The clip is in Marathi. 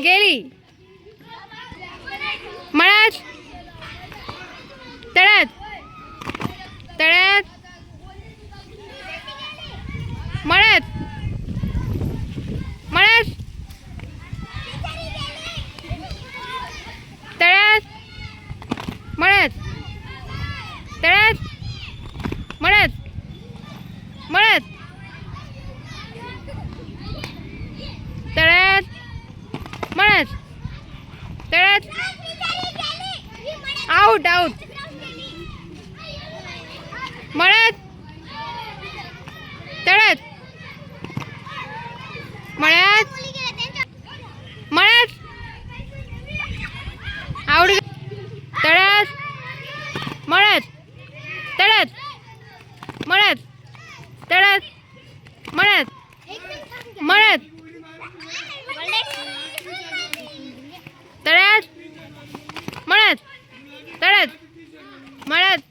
ગેરી. म्हणत तळत आऊट आऊट म्हणत तळत म्हणत म्हणत आवड तळत म्हणत तळत म्हणत तळत તળત મળત.